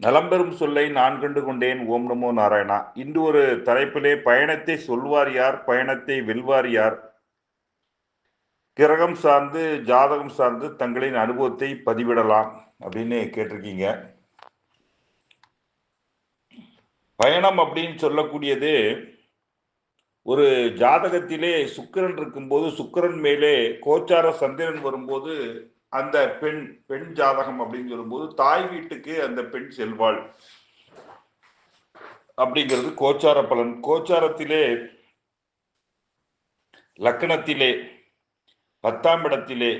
நலம்பெறும் சொல்லை நான் கண்டு கொண்டேன் ஓம் நமோ நாராயணா. இன்று ஒரு தலைப்பிலே பயணத்தை சொல்வார் யார் பயணத்தை வெல்வார் யார்? கிரகம் சார்ந்து ஜாதகம் சார்ந்து தங்களின் அனுபவத்தை பதிவிடலாம் அப்படின்னு கேட்டிருக்கீங்க. பயணம் அப்படின்னு சொல்லக்கூடியது ஒரு ஜாதகத்திலே சுக்கிரன் இருக்கும்போது சுக்கிரன் மேலே கோச்சார சந்திரன் வரும்போது அந்த பெண் பெண் ஜாதகம் அப்படின்னு சொல்லும்போது தாய் வீட்டுக்கு அந்த பெண் செல்வாள். அப்படிங்கிறது கோச்சார பலன். கோச்சாரத்திலே லக்கணத்திலே பத்தாம் இடத்திலே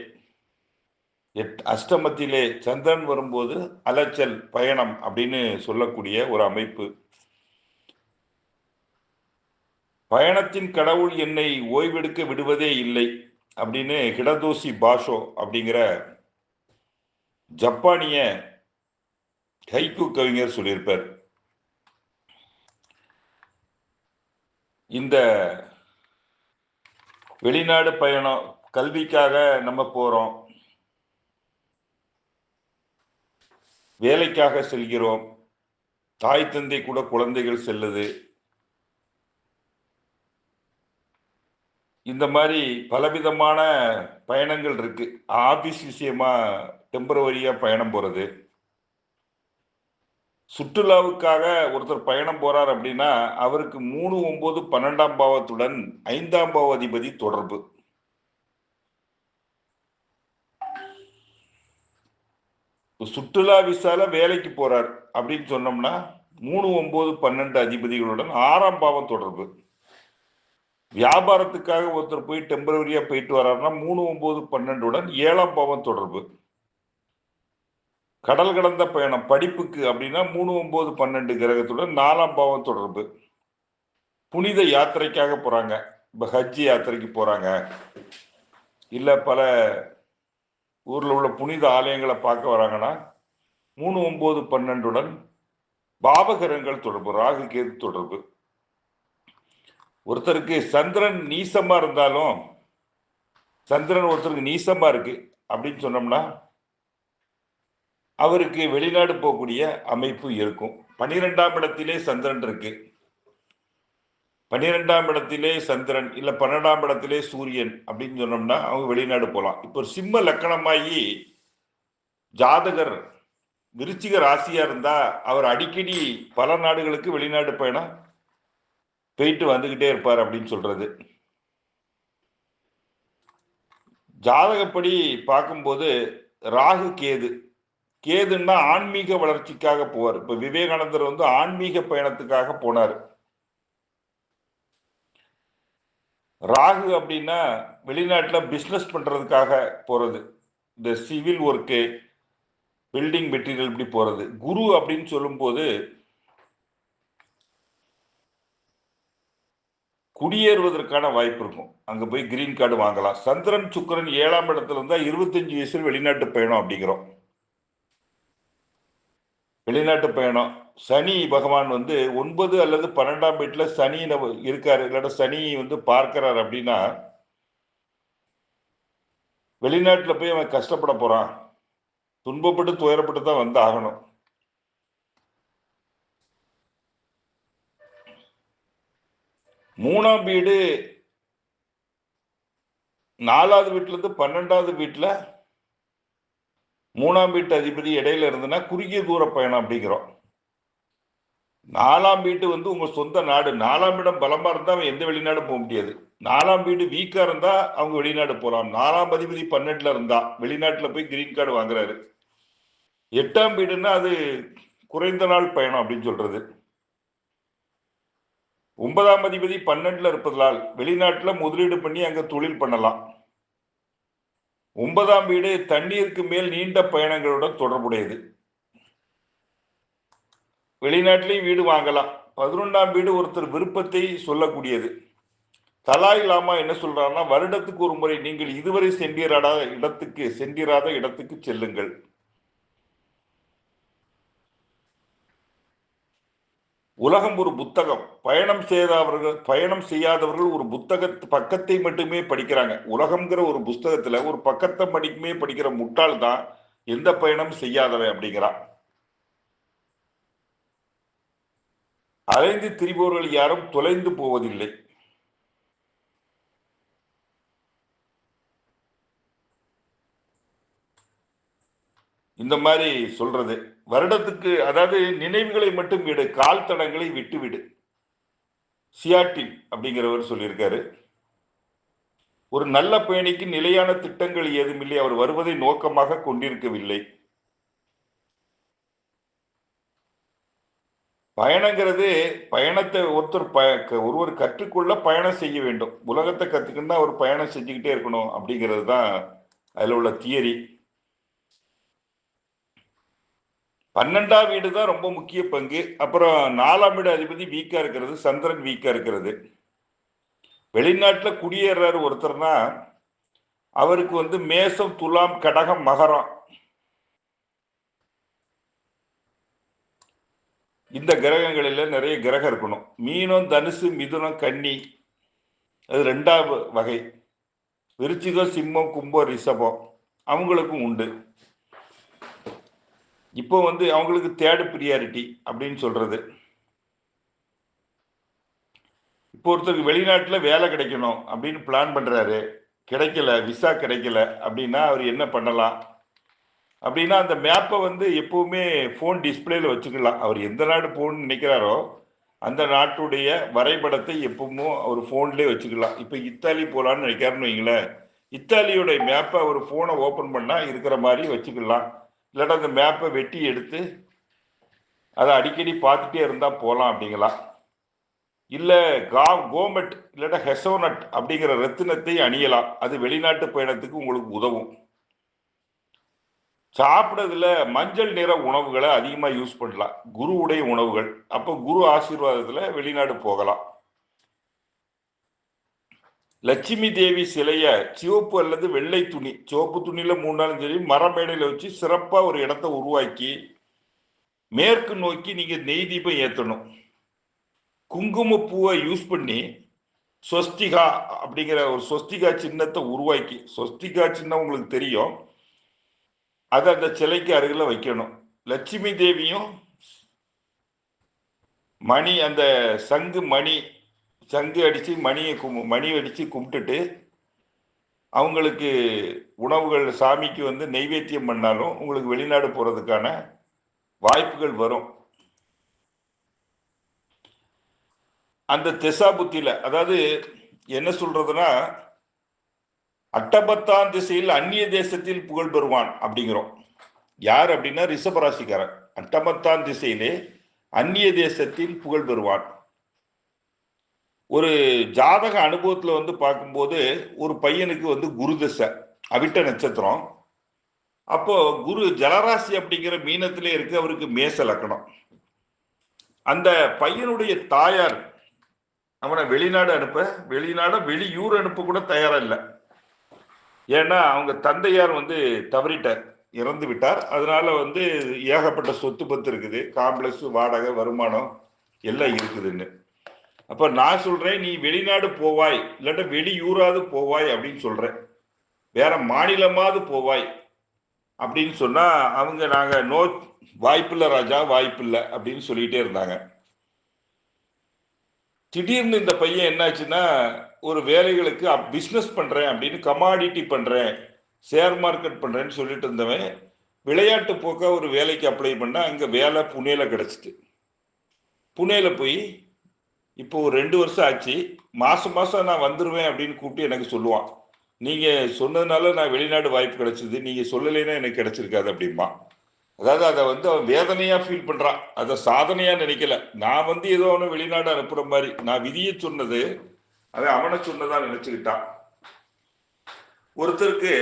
எட் அஷ்டமத்திலே சந்திரன் வரும்போது அலைச்சல் பயணம் அப்படின்னு சொல்லக்கூடிய ஒரு அமைப்பு. பயணத்தின் கடவுள் என்னை ஓய்வெடுக்க விடுவதே இல்லை. அப்படின்னு ஹிடதோசி பாஷோ அப்படிங்கிற ஜப்பானிய ஹைக்கு கவிஞர் சொல்லியிருப்பார். இந்த வெளிநாடு பயணம் கல்விக்காக நம்ம போகிறோம் வேலைக்காக செல்கிறோம். தாய் தந்தை கூட குழந்தைகள் செல்லுது. இந்த மாதிரி பலவிதமான பயணங்கள் இருக்கு. ஆபீஸ் விஷயமா டெம்பரவரியா பயணம் போறது. சுற்றுலாவுக்காக ஒருத்தர் பயணம் போறார் அப்படின்னா அவருக்கு மூணு ஒன்பது பன்னெண்டாம் பாவத்துடன் ஐந்தாம் பாவ அதிபதி தொடர்பு சுற்றுலா விசால வேலைக்கு போறார் அப்படின்னு சொன்னோம்னா மூணு ஒன்பது பன்னெண்டு அதிபதிகளுடன் ஆறாம் பாவம் தொடர்பு. வியாபாரத்துக்காக ஒருத்தர் போய் டெம்பரவரியா போயிட்டு வர்றாருன்னா மூணு ஒன்பது பன்னெண்டுடன் ஏழாம் பாவம் தொடர்பு. கடல் கடந்த பயணம் படிப்புக்கு அப்படின்னா மூணு ஒன்பது பன்னெண்டு கிரகத்துடன் நாலாம் பாவம் தொடர்பு. புனித யாத்திரைக்காக போறாங்க. இப்போ ஹஜ்ஜி யாத்திரைக்கு போறாங்க. இல்லை பல ஊரில் உள்ள புனித ஆலயங்களை பார்க்க வராங்கன்னா மூணு ஒன்பது பன்னெண்டுடன் பாவகரங்கள் தொடர்பு ராகு கேது தொடர்பு. ஒருத்தருக்கு சந்திரன் நீசமா இருந்தாலும் சந்திரன் ஒருத்தருக்கு நீசமா இருக்கு அப்படின்னு சொன்னோம்னா அவருக்கு வெளிநாடு போகக்கூடிய அமைப்பு இருக்கும். பன்னிரெண்டாம் இடத்திலே சந்திரன் இருக்கு. பன்னிரெண்டாம் இடத்திலே சந்திரன் இல்ல பன்னெண்டாம் இடத்திலே சூரியன் அப்படின்னு சொன்னோம்னா அவங்க வெளிநாடு போகலாம். இப்போ ஒரு சிம்ம லக்கணமாகி ஜாதகர் விருச்சிக ராசியா இருந்தா அவர் அடிக்கடி பல நாடுகளுக்கு வெளிநாடு பயணம் போயிட்டு வந்துக்கிட்டே இருப்பார் அப்படின்னு சொல்கிறது ஜாதகப்படி பார்க்கும்போது ராகு கேது. கேதுன்னா ஆன்மீக வளர்ச்சிக்காக போவார். இப்போ விவேகானந்தர் வந்து ஆன்மீக பயணத்துக்காக போனார். ராகு அப்படின்னா வெளிநாட்டில் பிஸ்னஸ் பண்ணுறதுக்காக போகிறது இந்த சிவில் ஒர்க்கு பில்டிங் மெட்டீரியல் இப்படி போகிறது குரு அப்படின்னு சொல்லும்போது குடியேறுவதற்கான வாய்ப்பு இருக்கும். அங்கே போய் கிரீன் கார்டு வாங்கலாம். சந்திரன் சுக்கரன் ஏழாம் இடத்துல இருந்தால் இருபத்தஞ்சு வயசில் வெளிநாட்டு பயணம் அப்படிங்கிறோம். வெளிநாட்டு பயணம். சனி பகவான் வந்து ஒன்பது அல்லது பன்னெண்டாம் வீட்டில் சனி இருக்காரு. இல்லாட்ட சனி வந்து பார்க்கிறார் அப்படின்னா வெளிநாட்டில் போய் அவன் கஷ்டப்பட போகிறான் துன்பப்பட்டு துயரப்பட்டு தான் வந்து ஆகணும் மூணாம் வீடு நாலாவது வீட்டில் இருந்து பன்னெண்டாவது வீட்டில் மூணாம் வீட்டு அதிபதி இடையில இருந்துன்னா குறுகிய தூர பயணம் அப்படிங்கிறோம். நாலாம் வீட்டு வந்து உங்கள் சொந்த நாடு. நாலாம் இடம் பலமாக இருந்தால் அவன் எந்த வெளிநாடு போக முடியாது. நாலாம் வீடு வீக்காக இருந்தால் அவங்க வெளிநாடு போகலாம் நாலாம் அதிபதி பன்னெண்டில் இருந்தா வெளிநாட்டில் போய் கிரீன் கார்டு வாங்குறாரு. எட்டாம் வீடுன்னா அது குறைந்த நாள் பயணம் அப்படின்னு சொல்கிறது ஒன்பதாம் அதிபதி பன்னெண்டுல இருப்பதால் வெளிநாட்டில் முதலீடு பண்ணி அங்க தொழில் பண்ணலாம். ஒன்பதாம் வீடு தண்ணீருக்கு மேல் நீண்ட பயணங்களுடன் தொடர்புடையது. வெளிநாட்டிலையும் வீடு வாங்கலாம். பதினொன்றாம் வீடு ஒருத்தர் விருப்பத்தை சொல்லக்கூடியது. தலாய் லாமா என்ன சொல்றாருன்னா வருடத்துக்கு ஒரு முறை நீங்கள் இதுவரை சென்றிராத இடத்துக்கு சென்றிராத இடத்துக்கு செல்லுங்கள். உலகம் ஒரு புத்தகம். பயணம் செய்தவர்கள் பயணம் செய்யாதவர்கள் ஒரு புத்தக பக்கத்தை மட்டுமே படிக்கிறாங்க. உலகம்ங்கிற ஒரு புஸ்தகத்துல ஒரு பக்கத்தை மட்டுமே படிக்கிற முட்டாள் தான் எந்த பயணம் செய்யாதவன் அப்படிங்கிறான் அலைந்து திரிபவர்கள் யாரும் தொலைந்து போவதில்லை. இந்த மாதிரி சொல்றது. வருடத்துக்கு அதாவது நினைவுகளை மட்டும் விடு கால் தடங்களை விட்டுவிடு சியாட்டில் அப்படிங்கிறவர் சொல்லியிருக்காரு. ஒரு நல்ல பயணிக்கு நிலையான திட்டங்கள் ஏதுமில்லை அவர் வருவதை நோக்கமாக கொண்டிருக்கவில்லை. பயணங்கிறது பயணத்தை ஒருத்தர் ப ஒருவர் கற்றுக்கொள்ள பயணம் செய்ய வேண்டும். உலகத்தை கற்றுக்கணுன்னா அவர் பயணம் செஞ்சுக்கிட்டே இருக்கணும் அப்படிங்கிறது தான் அதில் உள்ள தியரி. பன்னெண்டாம் வீடு தான் ரொம்ப முக்கிய பங்கு. அப்புறம் நாலாம் வீடு அதிபதி வீக்கா இருக்கிறது சந்திரன் வீக்கா இருக்கிறது. வெளிநாட்டில் குடியேறாரு ஒருத்தர்னா அவருக்கு வந்து மேசம் துலாம் கடகம் மகரம். இந்த கிரகங்களில் நிறைய கிரகம் இருக்கணும். மீனம் தனுசு மிதுனம் கன்னி. அது ரெண்டாவது வகை. விருச்சிகம் சிம்மம் கும்பம் ரிஷபம். அவங்களுக்கும் உண்டு. இப்போ வந்து அவங்களுக்கு தேர்டு ப்ரியாரிட்டி அப்படின்னு சொல்கிறது இப்போ ஒருத்தருக்கு வெளிநாட்டில் வேலை கிடைக்கணும் அப்படின்னு பிளான் பண்ணுறாரு கிடைக்கல விசா கிடைக்கல அப்படின்னா அவர் என்ன பண்ணலாம்? அப்படின்னா அந்த மேப்பை வந்து எப்பவுமே ஃபோன் டிஸ்பிளேல வச்சுக்கலாம். அவர் எந்த நாடு போகணும்னு நினைக்கிறாரோ அந்த நாட்டுடைய வரைபடத்தை எப்பவுமே அவர் ஃபோன்லேயே வச்சுக்கலாம். இப்போ இத்தாலி போகலான்னு நினைக்கிறாருன்னு வைங்களேன். இத்தாலியோடைய மேப்பை அவர் ஃபோனை ஓப்பன் பண்ணால் இருக்கிற மாதிரி வச்சுக்கலாம். இல்லாட்டா அந்த மேப்பை வெட்டி எடுத்து அதை அடிக்கடி பார்த்துட்டே இருந்தால் போகலாம் அப்படிங்களா? இல்லை கா கோமெட் இல்லாட்டா ஹெசோனட் அப்படிங்கிற ரத்தினத்தை அணியலாம். அது வெளிநாட்டு பயணத்துக்கு உங்களுக்கு உதவும். சாப்பிட்றதுல மஞ்சள் நிற உணவுகளை அதிகமாக யூஸ் பண்ணலாம். குருவுடைய உணவுகள். அப்போ குரு ஆசீர்வாதத்தில் வெளிநாடு போகலாம். லட்சுமி தேவி சிலைய சிவப்பு அல்லது வெள்ளை துணி சிவப்பு துணியில மூணு நாளும் சரி மரமேடையில வச்சு சிறப்பா ஒரு இடத்த உருவாக்கி மேற்கு நோக்கி நீங்க நெய் தீபம் ஏத்தணும். குங்கும பூவை யூஸ் பண்ணி சொஸ்திகா அப்படிங்கிற ஒரு சொஸ்திகா சின்னத்தை உருவாக்கி சொஸ்திகா சின்னம் உங்களுக்கு தெரியும். அதை அந்த சிலைக்கு அருகில் வைக்கணும். லட்சுமி தேவியும் மணி அந்த சங்கு மணி சங்கு அடித்து மணியை கும் மணி அடித்து கும்பிட்டுட்டு அவங்களுக்கு உணவுகள் சாமிக்கு வந்து நெய்வேத்தியம் பண்ணாலும் உங்களுக்கு வெளிநாடு போகிறதுக்கான வாய்ப்புகள் வரும். அந்த திசா புத்தியில் அதாவது என்ன சொல்கிறதுனா அட்டபத்தாம் திசையில் அந்நிய தேசத்தில் புகழ் பெறுவான் அப்படிங்கிறோம். யார் அப்படின்னா ரிஷபராசிக்காரன். அட்டபத்தாம் திசையிலே அந்நிய தேசத்தில் புகழ் பெறுவான். ஒரு ஜாதக அனுபவத்தில் வந்து பார்க்கும்போது ஒரு பையனுக்கு வந்து குருதசை அவிட்ட நட்சத்திரம். அப்போ குரு ஜலராசி அப்படிங்கிற மீனத்திலே இருக்கு அவருக்கு மேச லக்கணம். அந்த பையனுடைய தாயார் அவனை வெளிநாடு அனுப்ப வெளிநாட வெளியூர் அனுப்ப கூட தயாரா இல்லை. ஏன்னா அவங்க தந்தையார் வந்து தவறிட்டார் இறந்து விட்டார். அதனால வந்து ஏகப்பட்ட சொத்து பத்து இருக்குது. காம்ப்ளெக்ஸ் வாடகை வருமானம் எல்லாம் இருக்குதுன்னு. அப்ப நான் சொல்றேன் நீ வெளிநாடு போவாய் இல்லாட்ட வெளியூராது போவாய் அப்படின்னு சொல்றேன். வேற மாநிலமாவது போவாய் அப்படின்னு சொன்னா அவங்க நாங்க நோ வாய்ப்பில்லை ராஜா வாய்ப்பில்லை அப்படின்னு சொல்லிட்டே இருந்தாங்க. திடீர்னு இந்த பையன் என்னாச்சுன்னா ஒரு வேலைகளுக்கு பிஸ்னஸ் பண்றேன் அப்படின்னு கமாடிட்டி பண்றேன் ஷேர் மார்க்கெட் பண்றேன்னு சொல்லிட்டு இருந்தவன் விளையாட்டு போக்க ஒரு வேலைக்கு அப்ளை பண்ணால் அங்க வேலை புனேல கிடைச்சிட்டு. புனேல போய் இப்போ ஒரு ரெண்டு வருஷம் ஆச்சு. மாதம் மாதம் நான் வந்துடுவேன் அப்படின்னு கூப்பிட்டு எனக்கு சொல்லுவான். நீங்கள் சொன்னதுனால நான் வெளிநாடு வாய்ப்பு கிடச்சிது. நீங்கள் சொல்லலைன்னா எனக்கு கிடைச்சிருக்காது அப்படிம்பா. அதாவது அதை வந்து அவன் வேதனையாக ஃபீல் பண்ணுறான் அதை சாதனையாக நினைக்கல. நான் வந்து ஏதோ அவனை வெளிநாடு அனுப்புகிற மாதிரி. நான் விதியை சொன்னது அதை அவனை சொன்னதாக நினச்சிக்கிட்டான். ஒருத்தருக்கு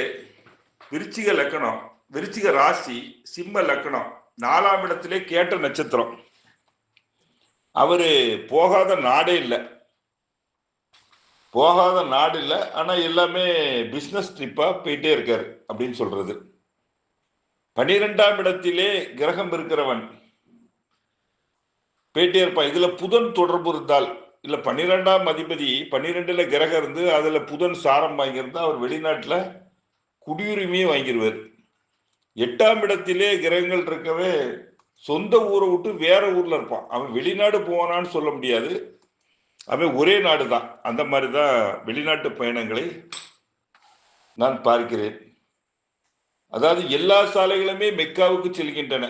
விருச்சிக லக்கணம் விருச்சிக ராசி சிம்ம லக்கணம் நாலாம் இடத்திலே கேட்ட நட்சத்திரம். அவர் போகாத நாடே இல்லை. போகாத நாடு இல்லை. ஆனால் எல்லாமே பிஸ்னஸ் ட்ரிப்பாக போயிட்டே இருக்கார் அப்படின்னு சொல்றது. பனிரெண்டாம் இடத்திலே கிரகம் இருக்கிறவன். போயிட்டே இருப்பான். இதில் புதன் தொடர்பு இருந்தால் இல்லை பன்னிரெண்டாம் அதிபதி பன்னிரெண்டில் கிரகம் இருந்து அதில் புதன் சாரம் வாங்கியிருந்தால் அவர் வெளிநாட்டில் குடியுரிமையும் வாங்கிடுவார் எட்டாம் இடத்திலே கிரகங்கள் இருக்கவே சொந்த ஊரை விட்டு வேற ஊர்ல இருப்பான். அவன் வெளிநாடு போவானான்னு சொல்ல முடியாது. அவன் ஒரே நாடு தான். அந்த மாதிரி தான் வெளிநாட்டு பயணங்களை நான் பார்க்கிறேன். அதாவது எல்லா சாலைகளுமே மெக்காவுக்கு செல்கின்றன.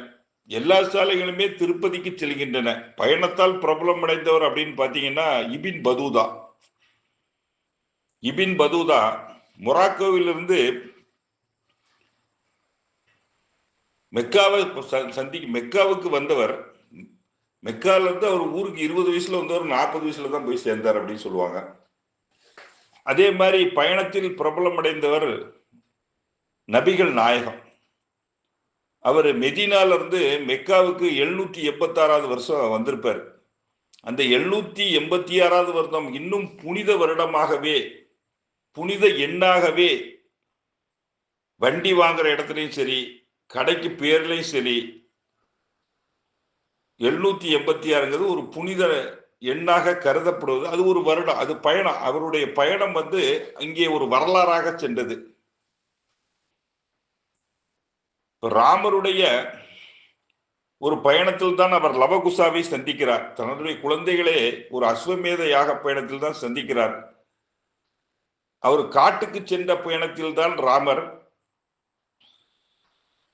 எல்லா சாலைகளுமே திருப்பதிக்கு செல்கின்றன. பயணத்தால் பிரபலம் அடைந்தவர் அப்படின்னு பார்த்தீங்கன்னா இபின் பதூதா. இபின் பதூதா மொராக்கோவிலிருந்து மெக்காவை ச- மெக்காவுக்கு வந்தவர் மெக்கால அவர் ஊருக்கு இருபது வயசுல வந்தவர் நாற்பது வயசுல தான் போய் சேர்ந்தார் அப்படின்னு சொல்லுவாங்க. அதே மாதிரி பயணத்தில் பிரபலம் அடைந்தவர் நபிகள் நாயகம். அவர் மெதினாலருந்து மெக்காவுக்கு எழுநூற்றி எண்பத்தாறாவது வருஷம் வந்திருப்பார். அந்த எழுநூற்றி எண்பத்தி ஆறாவது வருடம் இன்னும் புனித வருடமாகவே புனித எண்ணாகவே வண்டி வாங்குற இடத்துலையும் சரி கடைக்கு பேர்லையும் சரி எழுநூத்தி எண்பத்தி ஆறுங்கிறது ஒரு புனித எண்ணாக கருதப்படுவது. அது ஒரு வருடம் அது பயணம். அவருடைய பயணம் வந்து அங்கே ஒரு வரலாறாக சென்றது. ராமருடைய ஒரு பயணத்தில் தான் அவர் லவகுசாவை சந்திக்கிறார். தன்னுடைய குழந்தைகளே ஒரு அஸ்வமேத யாக பயணத்தில் தான் சந்திக்கிறார். அவர் காட்டுக்கு சென்ற பயணத்தில் தான் ராமர்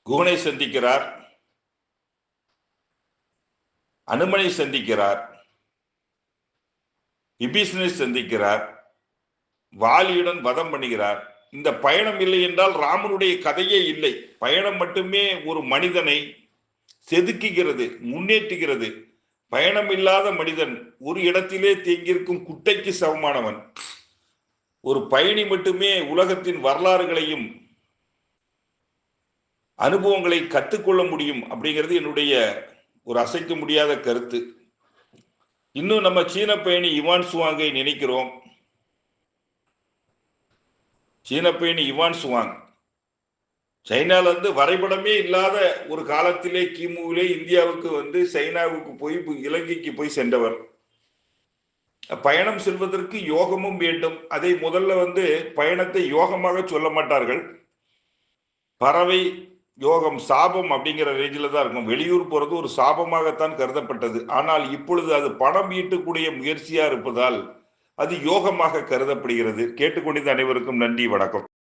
குகனை சந்திக்கிறார். அனுமனை சந்திக்கிறார். விபீஷனை சந்திக்கிறார். வாலியுடன் வதம் பண்ணுகிறார். இந்த பயணம் இல்லை என்றால் ராமனுடைய கதையே இல்லை. பயணம் மட்டுமே ஒரு மனிதனை செதுக்குகிறது முன்னேற்றுகிறது. பயணம் இல்லாத மனிதன் ஒரு இடத்திலே தேங்கியிருக்கும் குட்டைக்கு சமமானவன். ஒரு பயணி மட்டுமே உலகத்தின் வரலாறுகளையும் அனுபவங்களை கற்றுக்கொள்ள முடியும் அப்படிங்கிறது என்னுடைய ஒரு அசைக்க முடியாத கருத்து. இன்னும் நம்ம சீன பயணி இவான் சுவாங்கை நினைக்கிறோம். சீன பயணி இவான் சுவாங். சைனால இருந்து வரைபடமே இல்லாத ஒரு காலத்திலே கிமுவிலே இந்தியாவுக்கு வந்து சைனாவுக்கு போய் இலங்கைக்கு போய் சென்றவர். பயணம் செல்வதற்கு யோகமும் வேண்டும். அதை முதல்ல வந்து பயணத்தை யோகமாக சொல்ல மாட்டார்கள். பறவை யோகம் சாபம் அப்படிங்கிற ரேஞ்சில் தான் இருக்கும். வெளியூர் போகிறது ஒரு சாபமாகத்தான் கருதப்பட்டது. ஆனால் இப்பொழுது அது பணம் ஈட்டக்கூடிய முயற்சியாக இருப்பதால் அது யோகமாக கருதப்படுகிறது. கேட்டுக்கொண்டிருந்த அனைவருக்கும் நன்றி வணக்கம்.